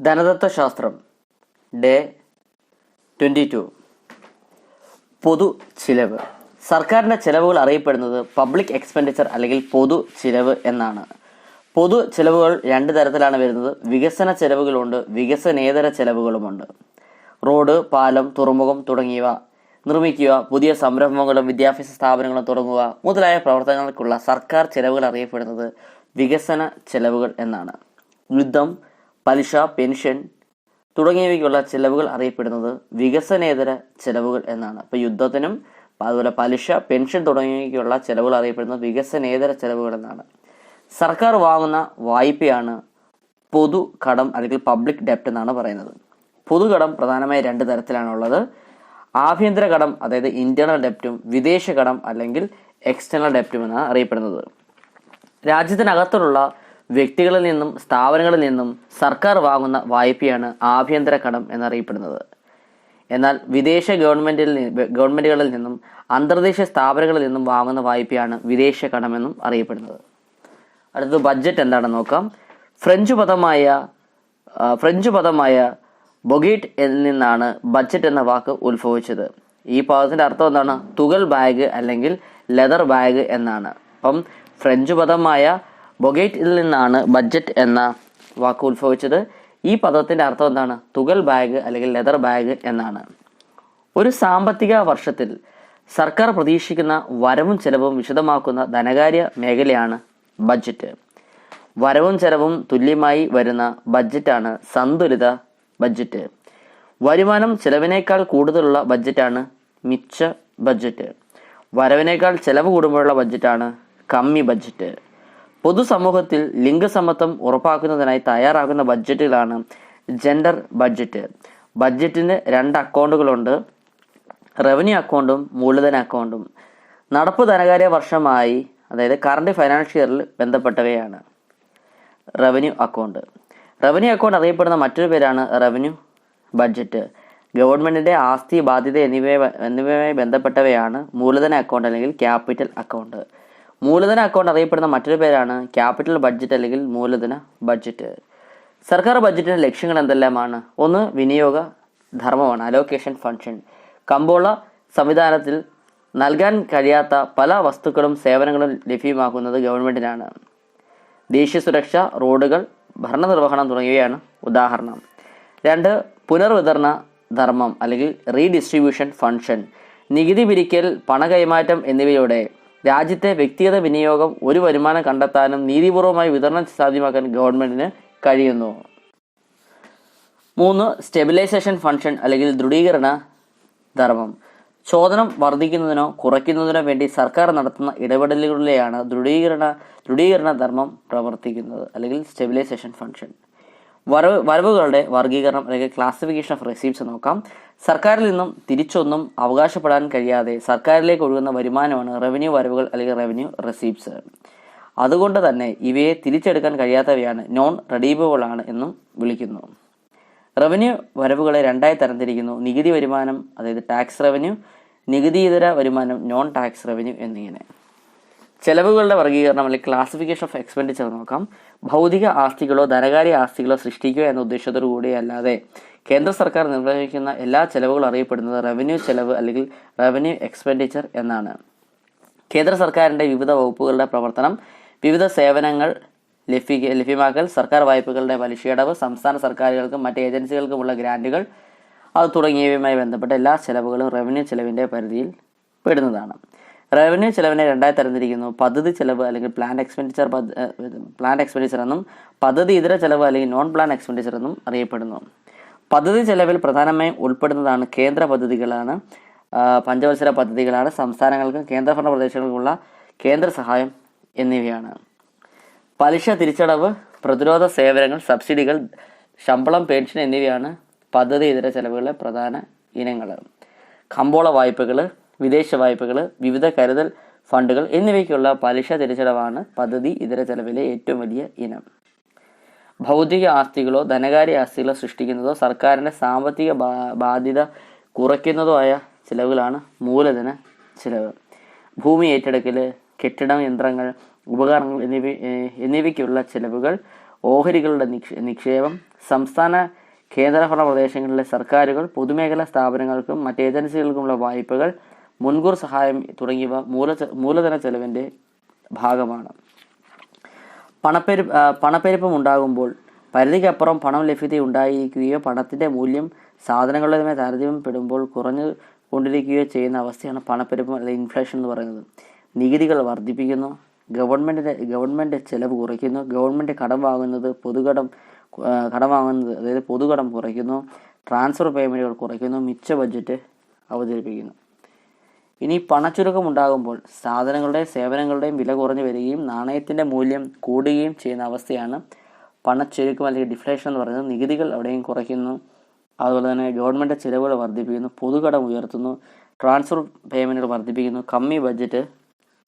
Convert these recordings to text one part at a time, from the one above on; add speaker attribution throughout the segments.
Speaker 1: ധനതത്വശാസ്ത്രം day twenty two. പൊതു ചിലവ് സർക്കാരിന്റെ ചിലവുകൾ അറിയപ്പെടുന്നത് പബ്ലിക് എക്സ്പെൻഡിച്ചർ അല്ലെങ്കിൽ പൊതു ചിലവ് എന്നാണ്. പൊതു ചിലവുകൾ രണ്ട് തരത്തിലാണ് വരുന്നത്. വികസന ചിലവുകളുണ്ട് വികസനേതര ചിലവുകളുമുണ്ട്. റോഡ് പാലം തുറമുഖം തുടങ്ങിയവ നിർമ്മിക്കുക പുതിയ സംരംഭങ്ങളും വിദ്യാഭ്യാസ സ്ഥാപനങ്ങളും തുടങ്ങുക മുതലായ പ്രവർത്തനങ്ങൾക്കുള്ള സർക്കാർ ചിലവുകൾ അറിയപ്പെടുന്നത് വികസന ചിലവുകൾ എന്നാണ്. യുദ്ധം പലിശ പെൻഷൻ തുടങ്ങിയവയ്ക്കുള്ള ചിലവുകൾ അറിയപ്പെടുന്നത് വികസനേതര ചിലവുകൾ എന്നാണ്. അപ്പോൾ യുദ്ധത്തിനും അതുപോലെ പലിശ പെൻഷൻ തുടങ്ങിയവയ്ക്കുള്ള ചിലവുകൾ അറിയപ്പെടുന്നത് വികസനേതര ചിലവുകൾ എന്നാണ്. സർക്കാർ വാങ്ങുന്ന വായ്പയാണ് പൊതു കടം അല്ലെങ്കിൽ പബ്ലിക് ഡെപ്റ്റ് എന്നാണ് പറയുന്നത്. പൊതുകടം പ്രധാനമായി രണ്ട് തരത്തിലാണുള്ളത് ആഭ്യന്തര കടം അതായത് ഇന്റേണൽ ഡെപ്റ്റും വിദേശ കടം അല്ലെങ്കിൽ എക്സ്റ്റേണൽ ഡെപ്റ്റും എന്നാണ് അറിയപ്പെടുന്നത്. രാജ്യത്തിനകത്തുള്ള വ്യക്തികളിൽ നിന്നും സ്ഥാപനങ്ങളിൽ നിന്നും സർക്കാർ വാങ്ങുന്ന വായ്പയാണ് ആഭ്യന്തര കടം എന്നറിയപ്പെടുന്നത്. എന്നാൽ വിദേശ ഗവൺമെന്റിൽ ഗവൺമെന്റുകളിൽ നിന്നും അന്തർദേശീയ സ്ഥാപനങ്ങളിൽ നിന്നും വാങ്ങുന്ന വായ്പയാണ് വിദേശ കടമെന്നും അറിയപ്പെടുന്നത്. അടുത്തത് ബഡ്ജറ്റ് എന്താണെന്ന് നോക്കാം. ഫ്രഞ്ച് പദമായ ഫ്രഞ്ച് പദമായ ബൊഗീറ്റ് എന്നിൽ നിന്നാണ് ബഡ്ജറ്റ് എന്ന വാക്ക് ഉത്ഭവിച്ചത്. ഈ പദത്തിന്റെ അർത്ഥം എന്താണ്? തുകൽ ബാഗ് അല്ലെങ്കിൽ ലെതർ ബാഗ് എന്നാണ്. അപ്പം ഫ്രഞ്ച് പദമായ ബൊഗേറ്റിൽ നിന്നാണ് ബഡ്ജറ്റ് എന്ന വാക്ക് ഉത്ഭവിച്ചത്. ഈ പദത്തിന്റെ അർത്ഥം എന്താണ്? തുകൽ ബാഗ് അല്ലെങ്കിൽ ലെതർ ബാഗ് എന്നാണ്. ഒരു സാമ്പത്തിക വർഷത്തിൽ സർക്കാർ പ്രതീക്ഷിക്കുന്ന വരവും ചെലവും വിശദമാക്കുന്ന ധനകാര്യ മേഖലയാണ് ബഡ്ജറ്റ്. വരവും ചെലവും തുല്യമായി വരുന്ന ബഡ്ജറ്റാണ് സന്തുലിത ബഡ്ജറ്റ്. വരുമാനം ചെലവിനേക്കാൾ കൂടുതലുള്ള ബഡ്ജറ്റാണ് മിച്ച ബഡ്ജറ്റ്. വരവിനേക്കാൾ ചെലവ് കൂടുമ്പോഴുള്ള ബഡ്ജറ്റാണ് കമ്മി ബഡ്ജറ്റ്. പൊതുസമൂഹത്തിൽ ലിംഗസമത്വം ഉറപ്പാക്കുന്നതിനായി തയ്യാറാകുന്ന ബഡ്ജറ്റുകളാണ് ജെൻഡർ ബഡ്ജറ്റ്. ബഡ്ജറ്റിന് രണ്ട് അക്കൗണ്ടുകളുണ്ട്. റവന്യൂ അക്കൗണ്ടും മൂലധന അക്കൗണ്ടും. നടപ്പ് ധനകാര്യ വർഷമായി അതായത് കറണ്ട് ഫൈനാൻഷ്യൽ ഇയറിൽ ബന്ധപ്പെട്ടവയാണ് റവന്യൂ അക്കൗണ്ട്. റവന്യൂ അക്കൗണ്ട് അറിയപ്പെടുന്ന മറ്റൊരു പേരാണ് റവന്യൂ ബഡ്ജറ്റ്. ഗവൺമെന്റിന്റെ ആസ്തി ബാധ്യത എന്നിവ എന്നിവയുമായി ബന്ധപ്പെട്ടവയാണ് മൂലധന അക്കൗണ്ട് അല്ലെങ്കിൽ ക്യാപിറ്റൽ അക്കൗണ്ട്. മൂലധന അക്കൗണ്ട് അറിയപ്പെടുന്ന മറ്റൊരു പേരാണ് ക്യാപിറ്റൽ ബഡ്ജറ്റ് അല്ലെങ്കിൽ മൂലധന ബഡ്ജറ്റ് സർക്കാർ ബഡ്ജറ്റിന്റെ ലക്ഷ്യങ്ങൾ എന്തെല്ലാമാണ്? ഒന്ന് വിനിയോഗ ധർമ്മമാണ് അലോക്കേഷൻ ഫംഗ്ഷൻ കമ്പോള സംവിധാനത്തിൽ നൽകാൻ കഴിയാത്ത പല വസ്തുക്കളും സേവനങ്ങളും ലഭ്യമാക്കുന്നത് ഗവൺമെന്റിനാണ് ദേശീയ സുരക്ഷ റോഡുകൾ ഭരണനിർവഹണം തുടങ്ങിയവയാണ് ഉദാഹരണം. രണ്ട് പുനർവിതരണ ധർമ്മം അല്ലെങ്കിൽ റീഡിസ്ട്രിബ്യൂഷൻ ഫംഗ്ഷൻ നികുതി പിരിക്കൽ പണകൈമാറ്റം എന്നിവയുടെ രാജ്യത്തെ വ്യക്തിഗത വിനിയോഗം ഒരു വരുമാനം കണ്ടെത്താനും നീതിപൂർവമായി വിതരണം സാധ്യമാക്കാൻ ഗവൺമെന്റിന് കഴിയുന്നു. മൂന്ന് സ്റ്റെബിലൈസേഷൻ ഫംഗ്ഷൻ അല്ലെങ്കിൽ ദൃഢീകരണ ധർമ്മം. ചോദനം വർദ്ധിക്കുന്നതിനോ കുറയ്ക്കുന്നതിനോ വേണ്ടി സർക്കാർ നടത്തുന്ന ഇടപെടലുകളിലെയാണ് ദൃഢീകരണ ദൃഢീകരണ ധർമ്മം പ്രവർത്തിക്കുന്നത് അല്ലെങ്കിൽ സ്റ്റെബിലൈസേഷൻ ഫംഗ്ഷൻ. വരവ് വരവുകളുടെ വർഗീകരണം അല്ലെങ്കിൽ ക്ലാസിഫിക്കേഷൻ ഓഫ് റെസീപ്റ്റ്സ് നോക്കാം. സർക്കാരിൽ നിന്നും തിരിച്ചൊന്നും അവകാശപ്പെടാൻ കഴിയാതെ സർക്കാരിലേക്ക് ഒഴുകുന്ന വരുമാനമാണ് റവന്യൂ വരവുകൾ അല്ലെങ്കിൽ റവന്യൂ റെസീപ്റ്റ്സ് അതുകൊണ്ട് തന്നെ ഇവയെ തിരിച്ചെടുക്കാൻ കഴിയാത്തവയാണ് നോൺ റെഡീബിൾ ആണ് എന്നും വിളിക്കുന്നു. റവന്യൂ വരവുകളെ രണ്ടായി തരംതിരിക്കുന്നു. നികുതി വരുമാനം അതായത് ടാക്സ് റവന്യൂ നികുതിയിതര വരുമാനം നോൺ ടാക്സ് റവന്യൂ എന്നിങ്ങനെ. ചെലവുകളുടെ വർഗീകരണം അല്ലെങ്കിൽ ക്ലാസിഫിക്കേഷൻ ഓഫ് എക്സ്പെൻഡിച്ചർ നോക്കാം. ഭൗതിക ആസ്തികളോ ധനകാര്യ ആസ്തികളോ സൃഷ്ടിക്കുക എന്ന ഉദ്ദേശത്തോടു കൂടി അല്ലാതെ കേന്ദ്ര സർക്കാർ നിർവഹിക്കുന്ന എല്ലാ ചെലവുകളും അറിയപ്പെടുന്നത് റവന്യൂ ചെലവ് അല്ലെങ്കിൽ റവന്യൂ എക്സ്പെൻഡിച്ചർ എന്നാണ്. കേന്ദ്ര സർക്കാരിന്റെ വിവിധ വകുപ്പുകളുടെ പ്രവർത്തനം വിവിധ സേവനങ്ങൾ ലഭ്യ ലഭ്യമാക്കൽ സർക്കാർ വായ്പകളുടെ പലിശയടവ് സംസ്ഥാന സർക്കാരുകൾക്കും മറ്റ് ഏജൻസികൾക്കുമുള്ള ഗ്രാന്റുകൾ അത് തുടങ്ങിയവയുമായി ബന്ധപ്പെട്ട എല്ലാ ചെലവുകളും റവന്യൂ ചെലവിന്റെ പരിധിയിൽ പെടുന്നതാണ്. റവന്യൂ ചെലവിനെ രണ്ടായി തരംതിരിക്കുന്നു. പദ്ധതി ചെലവ് അല്ലെങ്കിൽ പ്ലാൻ എക്സ്പെൻഡിച്ചർ പ്ലാൻ എക്സ്പെൻഡിച്ചർ എന്നും പദ്ധതി ഇതര ചെലവ് അല്ലെങ്കിൽ നോൺ പ്ലാൻ എക്സ്പെൻഡിച്ചർ എന്നും അറിയപ്പെടുന്നു. പദ്ധതി ചെലവിൽ പ്രധാനമായും ഉൾപ്പെടുന്നതാണ് കേന്ദ്ര പദ്ധതികളാണ് പഞ്ചവത്സര പദ്ധതികളാണ് സംസ്ഥാനങ്ങൾക്കും കേന്ദ്രഭരണ പ്രദേശങ്ങൾക്കുമുള്ള കേന്ദ്ര സഹായം എന്നിവയാണ്. പലിശ തിരിച്ചടവ് പ്രതിരോധ സേവനങ്ങൾ സബ്സിഡികൾ ശമ്പളം പെൻഷൻ എന്നിവയാണ് പദ്ധതി ഇതര ചെലവുകളിലെ പ്രധാന ഇനങ്ങൾ കമ്പോള വായ്പകൾ വിദേശ വായ്പകൾ വിവിധ കരുതൽ ഫണ്ടുകൾ എന്നിവയ്ക്കുള്ള പലിശ തിരിച്ചടവാണ് പദ്ധതി ഇതര ചെലവിലെ ഏറ്റവും വലിയ ഇനം. ഭൗതിക ആസ്തികളോ ധനകാര്യ ആസ്തികളോ സൃഷ്ടിക്കുന്നതോ സർക്കാരിന്റെ സാമ്പത്തിക ബാധ്യത കുറയ്ക്കുന്നതോ ആയ ചിലവുകളാണ് മൂലധന ചിലവ്. ഭൂമി ഏറ്റെടുക്കൽ കെട്ടിടം യന്ത്രങ്ങൾ ഉപകരണങ്ങൾ എന്നിവ എന്നിവയ്ക്കുള്ള ചിലവുകൾ ഓഹരികളുടെ നിക്ഷേപം സംസ്ഥാന കേന്ദ്രഭരണ പ്രദേശങ്ങളിലെ സർക്കാരുകൾ പൊതുമേഖലാ സ്ഥാപനങ്ങൾക്കും മറ്റ് ഏജൻസികൾക്കുമുള്ള വായ്പകൾ മുൻകൂർ സഹായം തുടങ്ങിയവ മൂല മൂലധന ചെലവിന്റെ ഭാഗമാണ്. പണപ്പെരു പണപ്പെരുപ്പം ഉണ്ടാകുമ്പോൾ പരിധിക്കപ്പുറം പണം ലഭ്യത ഉണ്ടായിരിക്കുകയോ പണത്തിന്റെ മൂല്യം സാധനങ്ങളുമായി താരതമ്യപ്പെടുമ്പോൾ കുറഞ്ഞു കൊണ്ടിരിക്കുകയോ ചെയ്യുന്ന അവസ്ഥയാണ് പണപ്പെരുപ്പം അല്ലെങ്കിൽ ഇൻഫ്ലേഷൻ എന്ന് പറയുന്നത്. നികുതികൾ വർദ്ധിപ്പിക്കുന്നു ഗവൺമെന്റിന്റെ ഗവൺമെന്റ് ചെലവ് കുറയ്ക്കുന്നു ഗവൺമെന്റ് കടം വാങ്ങുന്നത് പൊതുകടം കടം വാങ്ങുന്നത് അതായത് പൊതുകടം കുറയ്ക്കുന്നു ട്രാൻസ്ഫർ പേയ്മെന്റുകൾ കുറയ്ക്കുന്നു മിച്ച ബഡ്ജറ്റ് അവതരിപ്പിക്കുന്നു. ഇനി പണച്ചുരുക്കം ഉണ്ടാകുമ്പോൾ സാധനങ്ങളുടെയും സേവനങ്ങളുടെയും വില കുറഞ്ഞു വരികയും നാണയത്തിന്റെ മൂല്യം കൂടുകയും ചെയ്യുന്ന അവസ്ഥയാണ് പണച്ചുരുക്കം അല്ലെങ്കിൽ ഡിഫ്ലേഷൻ എന്ന് പറയുന്നത്. നികുതികൾ അവിടെയും കുറയ്ക്കുന്നു. അതുപോലെ തന്നെ ഗവൺമെന്റ് ചിലവുകൾ വർദ്ധിപ്പിക്കുന്നു. പൊതുകടം ഉയർത്തുന്നു. ട്രാൻസ്ഫർ പേയ്മെന്റുകൾ വർദ്ധിപ്പിക്കുന്നു. കമ്മി ബഡ്ജറ്റ്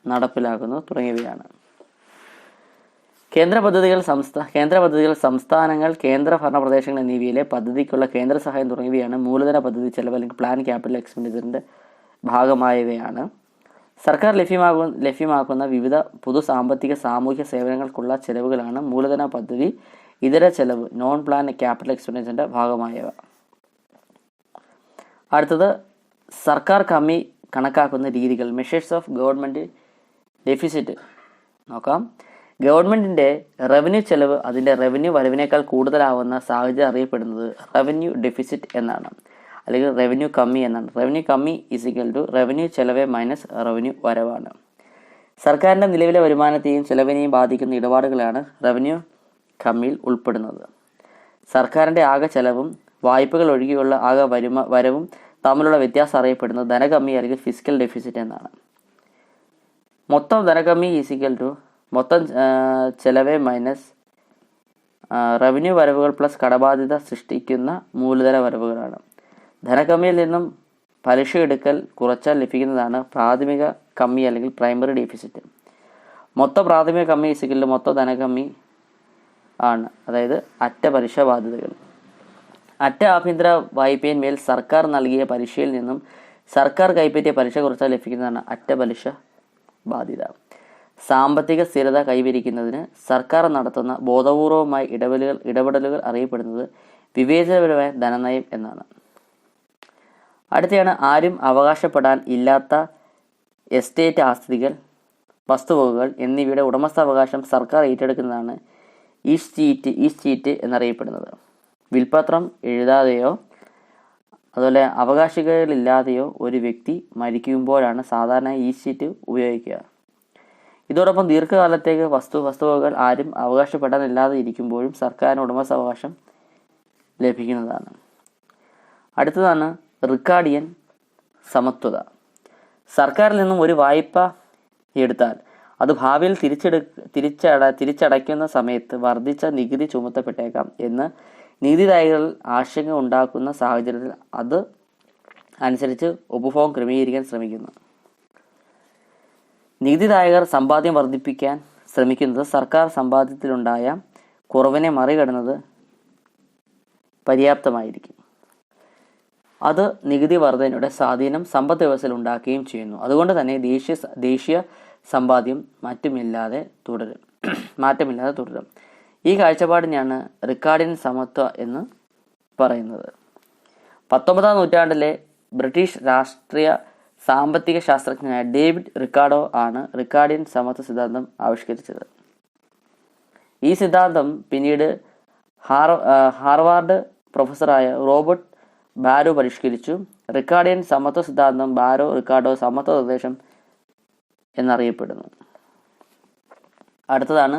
Speaker 1: നടപ്പിലാക്കുന്നു തുടങ്ങിയവയാണ്. കേന്ദ്ര പദ്ധതികൾ സംസ്ഥാന കേന്ദ്ര പദ്ധതികൾ സംസ്ഥാനങ്ങൾ കേന്ദ്ര ഭരണ പ്രദേശങ്ങൾ എന്നിവയിലെ പദ്ധതിക്കുള്ള കേന്ദ്ര സഹായം തുടങ്ങിയവയാണ് മൂലധന പദ്ധതി ചെലവ് അല്ലെങ്കിൽ പ്ലാൻ ക്യാപിറ്റൽ എക്സ്പെൻഡിച്ചറിന്റെ ഭാഗമായവയാണ്. സർക്കാർ ലഭ്യമാകു ലഭ്യമാക്കുന്ന വിവിധ പൊതു സാമ്പത്തിക സാമൂഹ്യ സേവനങ്ങൾക്കുള്ള ചെലവുകളാണ് മൂലധന പദ്ധതി ഇതര ചെലവ് നോൺ പ്ലാൻ ക്യാപിറ്റൽ എക്സ്പെൻഡിച്ചറിന്റെ ഭാഗമായവ. അടുത്തത് സർക്കാർ കമ്മി കണക്കാക്കുന്ന രീതികൾ മെഷേഴ്സ് ഓഫ് ഗവൺമെന്റ് ഡെഫിസിറ്റ് നോക്കാം. ഗവൺമെന്റിന്റെ റവന്യൂ ചെലവ് അതിന്റെ റവന്യൂ വരവിനേക്കാൾ കൂടുതലാവുന്ന സാഹചര്യം അറിയപ്പെടുന്നത് റവന്യൂ ഡെഫിസിറ്റ് എന്നാണ്. അല്ലെങ്കിൽ റവന്യൂ കമ്മി എന്നാണ്. റവന്യൂ കമ്മി ഇസിക്കൽ ടു റവന്യൂ ചെലവ് മൈനസ് റവന്യൂ വരവാണ്. സർക്കാരിന്റെ നിലവിലെ വരുമാനത്തെയും ചെലവിനെയും ബാധിക്കുന്ന ഇടപാടുകളാണ് റവന്യൂ കമ്മിയിൽ ഉൾപ്പെടുന്നത്. സർക്കാരിന്റെ ആകെ ചെലവും വായ്പകൾ ഒഴികെയുള്ള ആകെ വരുമ വരവും തമ്മിലുള്ള വ്യത്യാസം അറിയപ്പെടുന്നത് ധനകമ്മി അല്ലെങ്കിൽ ഫിസിക്കൽ ഡെഫിസിറ്റ് എന്നാണ്. മൊത്തം ധനകമ്മി ഈസിക്കൽ ടു മൊത്തം ചെലവ് മൈനസ് റവന്യൂ വരവുകൾ പ്ലസ് കടബാധ്യത സൃഷ്ടിക്കുന്ന മൂലധന വരവുകളാണ്. ധനകമ്മിയിൽ നിന്നും പലിശ എടുക്കൽ കുറച്ചാൽ ലഭിക്കുന്നതാണ് പ്രാഥമിക കമ്മി അല്ലെങ്കിൽ പ്രൈമറി ഡെഫിസിറ്റ്. മൊത്തം പ്രാഥമിക കമ്മി മൊത്ത മൊത്തം ധനകമ്മി ആണ്. അതായത് അറ്റ പലിശ ബാധ്യതകൾ. അറ്റ ആഭ്യന്തര വായ്പയിന്മേൽ സർക്കാർ നൽകിയ പലിശയിൽ നിന്നും സർക്കാർ കൈപ്പറ്റിയ പലിശ കുറച്ചാൽ ലഭിക്കുന്നതാണ് അറ്റ പലിശ ബാധ്യത. സാമ്പത്തിക സ്ഥിരത കൈവരിക്കുന്നതിന് സർക്കാർ നടത്തുന്ന ബോധപൂർവമായ ഇടപെടലുകൾ ഇടപെടലുകൾ അറിയപ്പെടുന്നത് വിവേചനപരമായ ധനനയം എന്നാണ്. അടുത്തയാണ് ആരും അവകാശപ്പെടാൻ ഇല്ലാത്ത എസ്റ്റേറ്റ് ആസ്തികൾ വസ്തുവകകൾ എന്നിവയുടെ ഉടമസ്ഥാവകാശം സർക്കാർ ഏറ്റെടുക്കുന്നതാണ് ഈസ്റ്റ് ചീറ്റ് ഈസ്റ്റ് ചീറ്റ് എന്നറിയപ്പെടുന്നത്. വിൽപത്രം എഴുതാതെയോ അതുപോലെ അവകാശികളില്ലാതെയോ ഒരു വ്യക്തി മരിക്കുമ്പോഴാണ് സാധാരണ ഈ സ്റ്റീറ്റ് ഉപയോഗിക്കുക. ഇതോടൊപ്പം ദീർഘകാലത്തേക്ക് വസ്തു വസ്തുവകകൾ ആരും അവകാശപ്പെടാനില്ലാതെ ഇരിക്കുമ്പോഴും സർക്കാരിന് ഉടമസ്ഥാവകാശം ലഭിക്കുന്നതാണ്. അടുത്തതാണ് റിക്കാർഡിയൻ സമത്വത. സർക്കാരിൽ നിന്നും ഒരു വായ്പ എടുത്താൽ അത് ഭാവിയിൽ തിരിച്ചെടു തിരിച്ചട തിരിച്ചടയ്ക്കുന്ന സമയത്ത് വർദ്ധിച്ച നികുതി ചുമത്തപ്പെട്ടേക്കാം എന്ന് നീതിദായകൾ ആശങ്ക ഉണ്ടാക്കുന്ന സാഹചര്യത്തിൽ അത് അനുസരിച്ച് ഉപഭോഗം ക്രമീകരിക്കാൻ ശ്രമിക്കുന്നു. നികുതിദായകർ സമ്പാദ്യം വർദ്ധിപ്പിക്കാൻ ശ്രമിക്കുന്നത് സർക്കാർ സമ്പാദ്യത്തിലുണ്ടായ കുറവിനെ മറികടന്നത് പര്യാപ്തമായിരിക്കും. അത് നികുതി വർധനയുടെ സ്വാധീനം സമ്പദ് വ്യവസ്ഥയിൽ ഉണ്ടാക്കുകയും ചെയ്യുന്നു. അതുകൊണ്ട് തന്നെ ദേശീയ ദേശീയ സമ്പാദ്യം മാറ്റമില്ലാതെ തുടരും. മാറ്റമില്ലാതെ തുടരും. ഈ കാഴ്ചപ്പാടിനെയാണ് റിക്കാർഡിൻ സമത്വ എന്ന് പറയുന്നത്. പത്തൊമ്പതാം നൂറ്റാണ്ടിലെ ബ്രിട്ടീഷ് രാഷ്ട്രീയ സാമ്പത്തിക ശാസ്ത്രജ്ഞനായ ഡേവിഡ് റിക്കാർഡോ ആണ് റിക്കാർഡിൻ സമത്വ സിദ്ധാന്തം ആവിഷ്കരിച്ചത്. ഈ സിദ്ധാന്തം പിന്നീട് ഹാർ ഹാർവാർഡ് പ്രൊഫസറായ റോബർട്ട് ബാരോ പരിഷ്കരിച്ചു. റിക്കാർഡിയൻ സമത്വ സിദ്ധാന്തം ബാരോ റിക്കാർഡോ സമത്വ നിർദ്ദേശം എന്നറിയപ്പെടുന്നു. അടുത്തതാണ്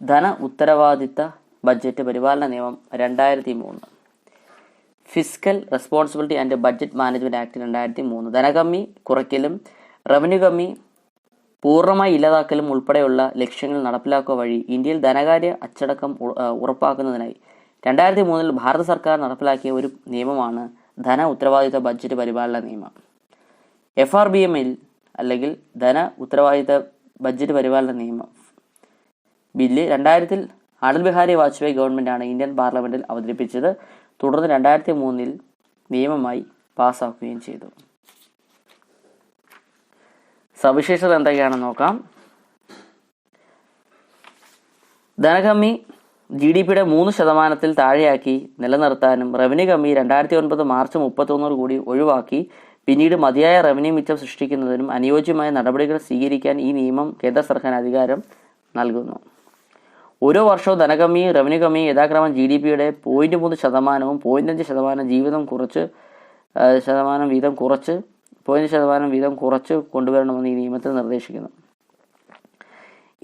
Speaker 1: ധന ഉത്തരവാദിത്ത ബഡ്ജറ്റ് പരിപാലന നിയമം രണ്ടായിരത്തി മൂന്ന് fiscal responsibility and budget management act രണ്ടായിരത്തി മൂന്ന് ധനകമ്മി കുറയ്ക്കലും റവന്യൂ കമ്മി പൂർണമായി ഇല്ലാതാക്കലും ഉൾപ്പെടെയുള്ള ലക്ഷ്യങ്ങൾ നടപ്പിലാക്കുക വഴി ഇന്ത്യയിൽ ധനകാര്യ അച്ചടക്കം ഉറപ്പാക്കുന്നതിനായി രണ്ടായിരത്തി മൂന്നിൽ ഭാരത സർക്കാർ നടപ്പിലാക്കിയ ഒരു നിയമമാണ് ധന ഉത്തരവാദിത്ത ബഡ്ജറ്റ് പരിപാലന നിയമം. എഫ് ആർ ബി എമ്മിൽ അല്ലെങ്കിൽ ധന ഉത്തരവാദിത്ത ബഡ്ജറ്റ് പരിപാലന നിയമം. ബില്ല് രണ്ടായിരത്തിൽ അടൽ ബിഹാരി വാജ്പേയി ഗവൺമെന്റാണ് ഇന്ത്യൻ പാർലമെന്റിൽ അവതരിപ്പിച്ചത്. തുടർന്ന് രണ്ടായിരത്തി മൂന്നിൽ നിയമമായി പാസ്സാക്കുകയും ചെയ്തു. സവിശേഷത എന്തൊക്കെയാണെന്ന് നോക്കാം. ധനകമ്മി ജി ഡി പിയുടെ മൂന്ന് ശതമാനത്തിൽ താഴെയാക്കി നിലനിർത്താനും റവന്യൂ കമ്മി രണ്ടായിരത്തി ഒൻപത് മാർച്ച് മുപ്പത്തൊന്നോട് കൂടി ഒഴിവാക്കി. പിന്നീട് മതിയായ റവന്യൂ മിച്ചം സൃഷ്ടിക്കുന്നതിനും അനുയോജ്യമായ നടപടികൾ സ്വീകരിക്കാൻ ഈ നിയമം കേന്ദ്ര സർക്കാർ അധികാരം നൽകുന്നു. ഓരോ വർഷവും ധനകമ്മിയും റവന്യൂ കമ്മിയും യഥാക്രമം ജി ഡി പിയുടെ പോയിന്റ് മൂന്ന് ശതമാനവും പോയിന്റ് അഞ്ച് ശതമാനം ജീവിതം കുറച്ച് ശതമാനം വീതം കുറച്ച് പോയിന്റ് ശതമാനം വീതം കുറച്ച് കൊണ്ടുവരണമെന്ന് ഈ നിയമത്തിൽ നിർദ്ദേശിക്കുന്നു.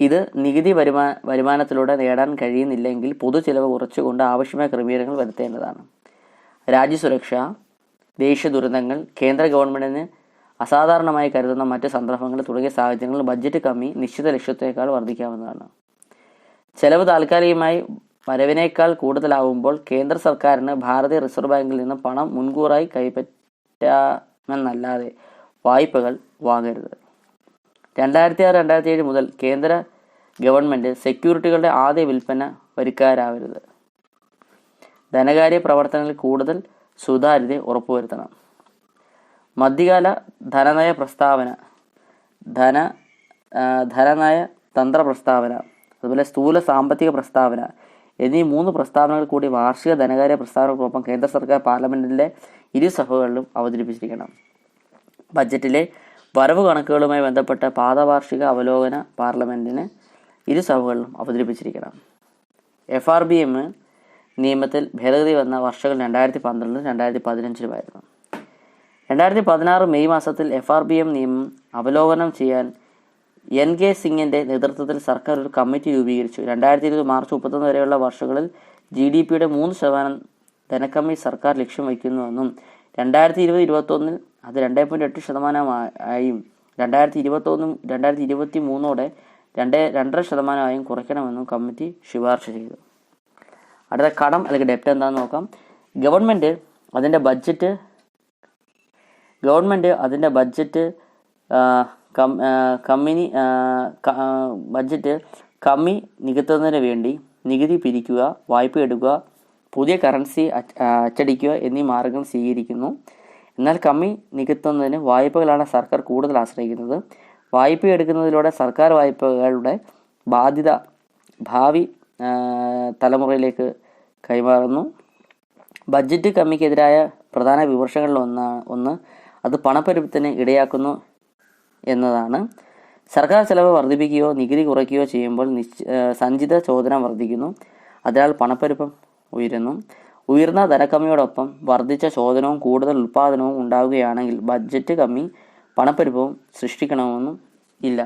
Speaker 1: ഇത് നികുതി വരുമാ വരുമാനത്തിലൂടെ നേടാൻ കഴിയുന്നില്ലെങ്കിൽ പൊതു ചിലവ് കുറച്ചുകൊണ്ട് ആവശ്യമായ ക്രമീകരണങ്ങൾ വരുത്തേണ്ടതാണ്. രാജ്യസുരക്ഷ ദേശീയ ദുരന്തങ്ങൾ കേന്ദ്ര ഗവൺമെന്റിന് അസാധാരണമായി കരുതുന്ന മറ്റ് സന്ദർഭങ്ങൾ തുടങ്ങിയ സാഹചര്യങ്ങളിൽ ബഡ്ജറ്റ് കമ്മി നിശ്ചിത ലക്ഷ്യത്തേക്കാൾ വർദ്ധിക്കാവുന്നതാണ്. ചെലവ് താൽക്കാലികമായി വരവിനേക്കാൾ കൂടുതലാവുമ്പോൾ കേന്ദ്ര സർക്കാരിന് ഭാരതീയ റിസർവ് ബാങ്കിൽ നിന്ന് പണം മുൻകൂറായി കൈപ്പറ്റാമെന്നല്ലാതെ വായ്പകൾ വാങ്ങരുത്. രണ്ടായിരത്തി ആറ് രണ്ടായിരത്തി ഏഴ് മുതൽ കേന്ദ്ര ഗവൺമെന്റ് സെക്യൂരിറ്റികളുടെ ആദ്യ വിൽപ്പന വരിക്കാരാവരുത്. ധനകാര്യ പ്രവർത്തനങ്ങളിൽ കൂടുതൽ സുതാര്യത ഉറപ്പുവരുത്തണം. മധ്യകാല ധനനയ പ്രസ്താവന ധന ധനനയ തന്ത്ര പ്രസ്താവന അതുപോലെ സ്ഥൂല സാമ്പത്തിക പ്രസ്താവന എന്നീ മൂന്ന് പ്രസ്താവനകൾ കൂടി വാർഷിക ധനകാര്യ പ്രസ്താവനകൾക്കൊപ്പം കേന്ദ്ര സർക്കാർ പാർലമെന്റിലെ ഇരു സഭകളിലും അവതരിപ്പിച്ചിരിക്കണം. ബജറ്റിലെ വരവ് കണക്കുകളുമായി ബന്ധപ്പെട്ട പാദവാർഷിക അവലോകന പാർലമെന്റിന് ഇരു സഭകളിലും അവതരിപ്പിച്ചിരിക്കണം. എഫ് ആർ ബി എം നിയമത്തിൽ ഭേദഗതി വന്ന വർഷങ്ങൾ രണ്ടായിരത്തി പന്ത്രണ്ടിലും രണ്ടായിരത്തി പതിനഞ്ചിലുമായിരുന്നു രണ്ടായിരത്തി പതിനാറ് മെയ് മാസത്തിൽ എഫ് ആർ ബി എം നിയമം അവലോകനം ചെയ്യാൻ എൻ കെ സിംഗിന്റെ നേതൃത്വത്തിൽ സർക്കാർ ഒരു കമ്മിറ്റി രൂപീകരിച്ചു. രണ്ടായിരത്തി ഇരുപത് മാർച്ച് മുപ്പത്തൊന്ന് വരെയുള്ള വർഷങ്ങളിൽ ജി ഡി പിയുടെ മൂന്ന് ശതമാനം ധനക്കമ്മി സർക്കാർ ലക്ഷ്യം വയ്ക്കുന്നുവെന്നും രണ്ടായിരത്തി ഇരുപത് ഇരുപത്തൊന്നിൽ അത് രണ്ടേ പോയിന്റ് എട്ട് ശതമാനമായും രണ്ടായിരത്തി ഇരുപത്തൊന്നും രണ്ടായിരത്തി ഇരുപത്തി മൂന്നോടെ രണ്ട് രണ്ടര ശതമാനമായും കുറയ്ക്കണമെന്നും കമ്മിറ്റി ശുപാർശ ചെയ്തു. അടുത്ത കടം അല്ലെങ്കിൽ ഡെപ്റ്റ് എന്താണെന്ന് നോക്കാം. ഗവൺമെന്റ് അതിന്റെ ബഡ്ജറ്റ് ഗവൺമെന്റ് അതിന്റെ ബഡ്ജറ്റ് കമ്മിനി ബഡ്ജറ്റ് കമ്മി നികത്തുന്നതിന് വേണ്ടി നികുതി പിരിക്കുക വായ്പ എടുക്കുക പുതിയ കറൻസി അച്ച- അച്ചടിക്കുക എന്നീ മാർഗം സ്വീകരിക്കുന്നു. എന്നാൽ കമ്മി നികത്തുന്നതിന് വായ്പകളാണ് സർക്കാർ കൂടുതൽ ആശ്രയിക്കുന്നത്. വായ്പ എടുക്കുന്നതിലൂടെ സർക്കാർ വായ്പകളുടെ ബാധ്യത ഭാവി തലമുറയിലേക്ക് കൈമാറുന്നു. ബഡ്ജറ്റ് കമ്മിക്കെതിരായ പ്രധാന വിമർശനങ്ങളിൽ ഒന്ന് ഒന്ന് അത് പണപ്പെരുപ്പത്തിന് ഇടയാക്കുന്നു എന്നതാണ്. സർക്കാർ ചെലവ് വർദ്ധിപ്പിക്കുകയോ നികുതി കുറയ്ക്കുകയോ ചെയ്യുമ്പോൾ നിശ്ച സഞ്ചിത ചോദന വർദ്ധിക്കുന്നു. അതിനാൽ പണപ്പെരുപ്പം ഉയരുന്നു. ഉയർന്ന ധനക്കമ്മിയോടൊപ്പം വർദ്ധിച്ച ചോദനവും കൂടുതൽ ഉൽപ്പാദനവും ഉണ്ടാവുകയാണെങ്കിൽ ബഡ്ജറ്റ് കമ്മി പണപ്പെരുപ്പവും സൃഷ്ടിക്കണമെന്നും ഇല്ല.